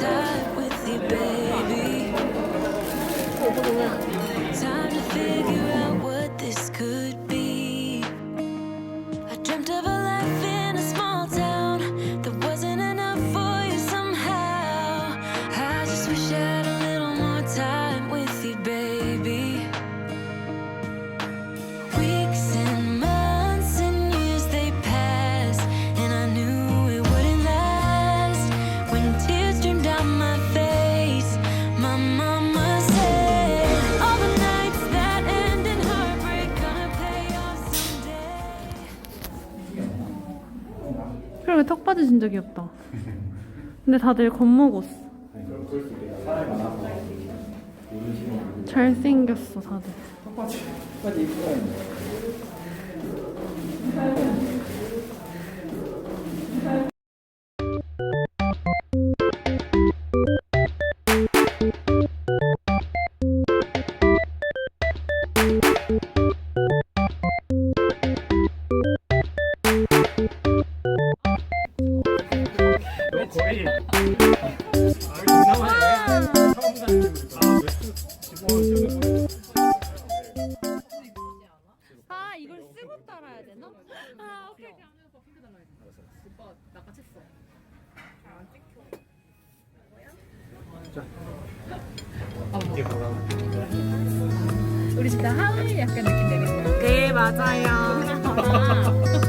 time with you, baby. Time to figure 그러게 턱받이 진짜 귀엽다. 근데 다들 겁먹었어. 잘생겼어 다들. 거의 이게 뭐야? 우리 진짜 하와이 약간 느낌 내는 거야. 네 맞아요.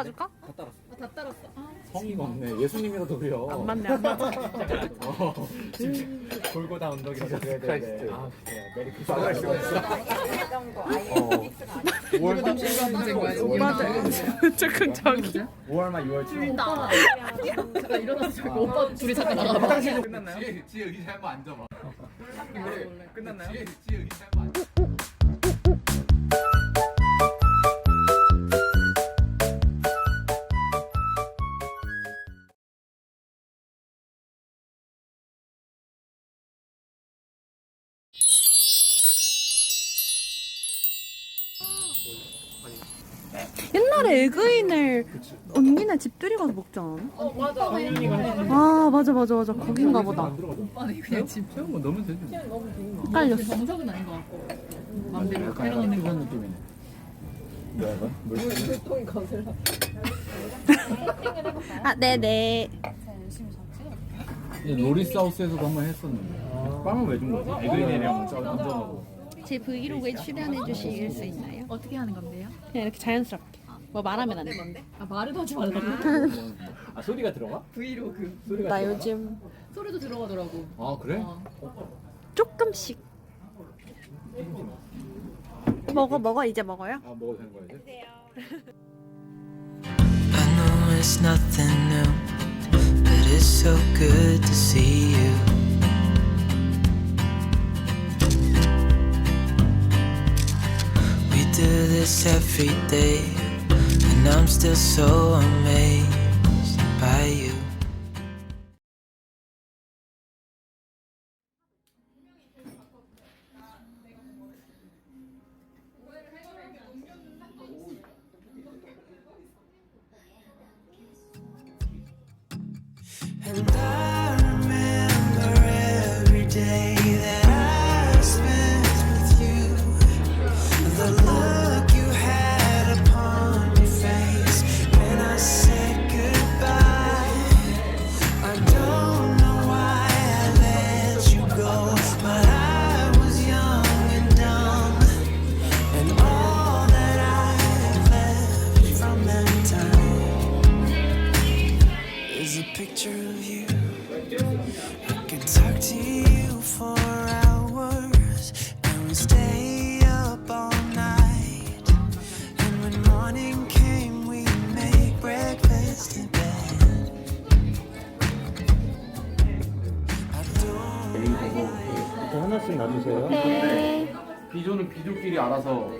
따라줄까? 다 따랐어. 아, 성의가 없네. 예수님이라도 그려. 안 맞네 안 맞아. 어, 지금 골고다 언덕이라서 그래야 되는데. 아, 그래. 메리 크리스마스. 어. 5월 30일 맞아. 조금 저기. 5월만 6월 7일. 잠깐 일어나서 저기 오빠 둘이 잠깐 나가봐. 화장실 끝났나요? 지혜, 지혜 의자 한번 앉아봐. 끝났나요? 지혜, 지혜 의자 한번 앉아. 옛날에 에그인을 언니네 집들이 가서 먹지 않아? 어 맞아. 아 맞아 맞아 맞아 거긴가 보다. 오빠는 그냥 집뭐 넣으면 되지. 헷갈렸어. 정석은 아닌 것 같고. 맘대로 해놓는 그런 느낌이네. 뭐야, 이건? 아 네네. 로리스 하우스에서도 한번 했었는데. 빵은 왜 준 거지? 에그린이랑 얹어가고. 제 브이로그에 출연해 주실 수 있나요? 어떻게 하는 건데요? 그냥 이렇게 자연스럽게. 뭐 말하면 안 돼. 아 말을 하지 말라고. 아, 소리가 들어가? 브이로그 소리가 나 들어가? 요즘 소리도 들어가더라고. 아, 그래? 어. 조금씩 먹어 먹어 이제 먹어요? 아, 먹어도 되는 거야, 이제? I know it's nothing new, but it's so good to see you. Do this every day, and I'm still so amazed by you. 알아서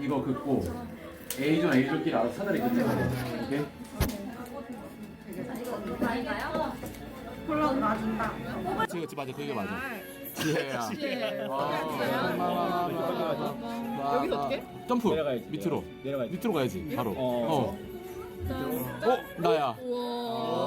이거 긋고 A존 A조끼리 알아서 사다리 긋는 거예요. 오케이? 그치 그치 맞아 그게 맞아. 지혜야. 여기서 어떻게? 점프. 내려가야지. 밑으로. 내려가야지. 밑으로 가야지. 바로. 어. 어. 어 나야. 이거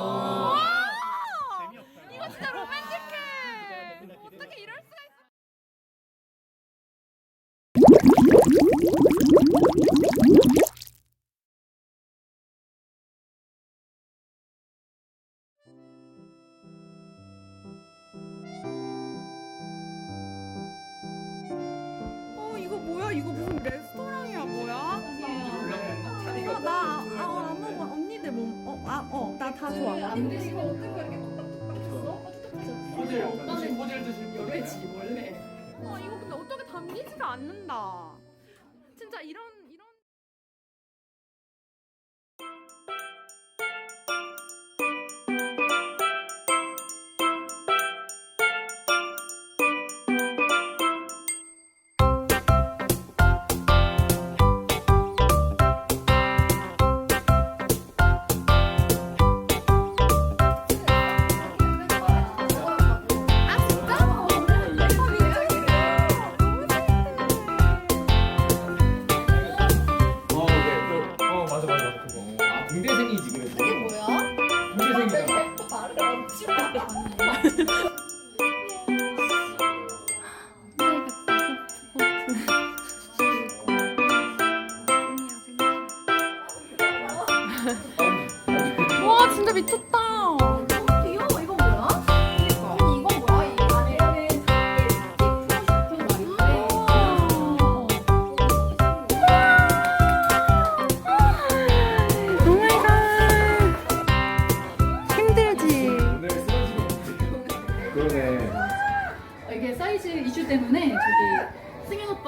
호질 호질 호질 드실 거. 원래지 원래. 어, 이거 근데 어떻게 담기지가 않는다. 진짜 이런 Mm-hmm.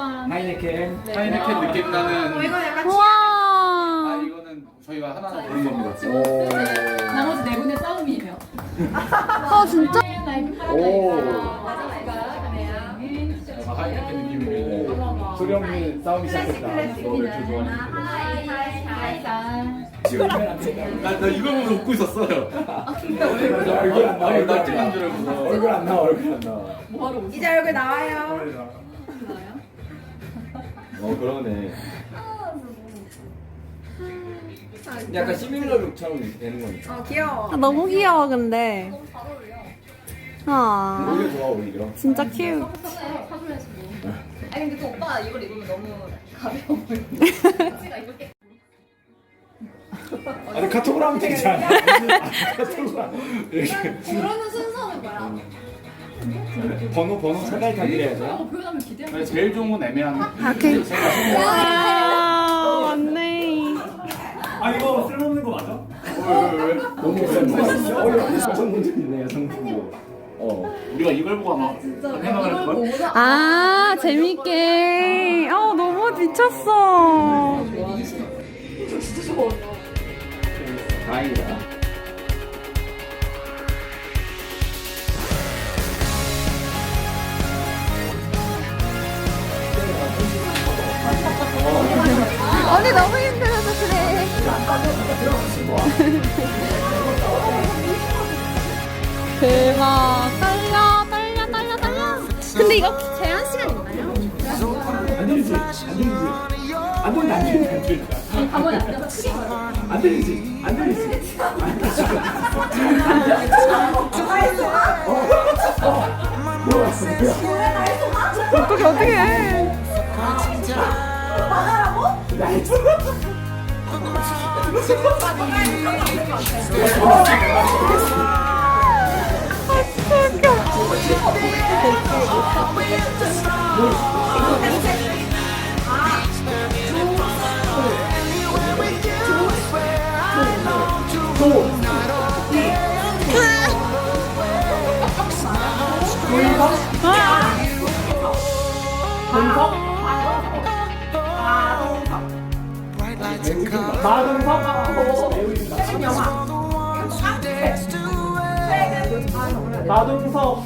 저기 승현 오빠랑 하이네켄. 하이네켄 느낌 나는. 우와. 아 이거는 저희가 하나 하나 고른 겁니다. 오. 나머지 네 분의 싸움이에요. 아, 진짜? 오. 아, 하이네켄 느낌이네. 소령민 싸움이 시작했다. 너를 좋아하는. 나, 나 이걸 보고 웃고 있었어요. 얼굴 안 나와. 얼굴 나안 찍은 나와. 줄 알고. 얼굴 안 나와. 얼굴 안 나와. 이제 얼굴 나와요. 어 그러네. 약간 시밀러 룩처럼 이렇게 되는 거니까. 어 귀여워. 아, 너무 귀여워, 근데. 아, 오히려 좋아 오히려. 진짜 큐. 아니 근데 그 오빠가 이걸 입으면 너무 가벼워 보여. 아니 카톡으로 하면 되지 않아? 카톡으로 하면 이렇게 그러는 순서는 뭐야? 번호 번호 차라리 다 드려야 돼. 그런 거 표현하면 기대하는 근데 제일 좋은 건 애매한. 아, 그. 아, 맞네. 아 이거 쓸모없는 거 맞아? 왜 왜 왜? 너무 쓸모없어. 어 여성 문제 있네 여성 문제. 어. 우리가 이걸 보고 아마 생각을 할 걸. 아, 재밌게. 어, 너무 미쳤어. 다행이다. 너무 힘들어서 그래. 대박. 떨려, 떨려, 떨려, 떨려. 근데 이거 제한 시간 있나요? 안 들리지? 안 들리지? 안 들리지? 안 들리지? 안 들리지? 앉아서 크게 말해. 안 들리지? 안 들리지? 안 들리지? 어떻게, 어떻게 해. Right. 마동석.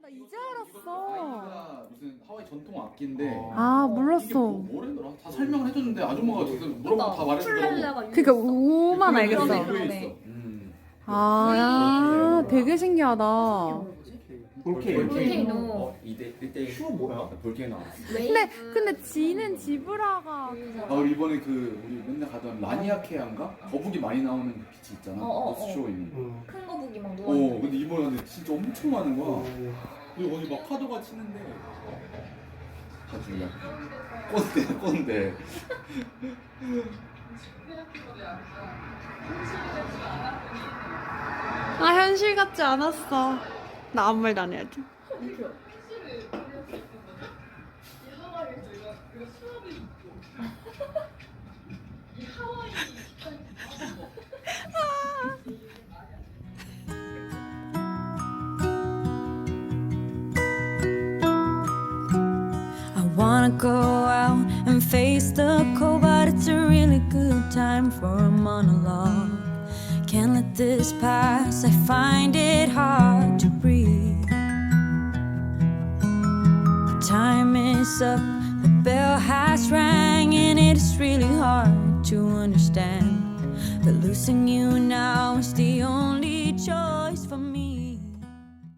나 이제 알았어. 무슨 하와이 전통 악기인데 아 이게 몰랐어. 뭐, 뭐랬더라? 다 설명을 해줬는데 아줌마가 무슨 물어보고 다 말해주더라고. 그러니까 우만 알겠어. 그러네. 음. 아, 야, 되게 신기하다. 볼케이노. 볼케이노. 어, 이대 이때 슈 뭐야? 볼케이노. 근데 근데 지는 지브라가 아 우리 이번에 그 우리 맨날 가던 라니아케안가 거북이 많이 나오는 그 비치 있잖아. 어, 어, 노스쇼 있는. 음. 큰 거북이 막 어, 누워있는 근데 이번에 근데 진짜 엄청 많은 거야. 그리고 어디 막 파도가 치는데. 아주 그냥 꼰대 꼰대. 아 현실 같지 않았어. 나 아무 말도 안 해야지. I wanna go out and face the cold, but it's a really good time for a monologue. Can't let this pass, I find it missing you now is the only choice.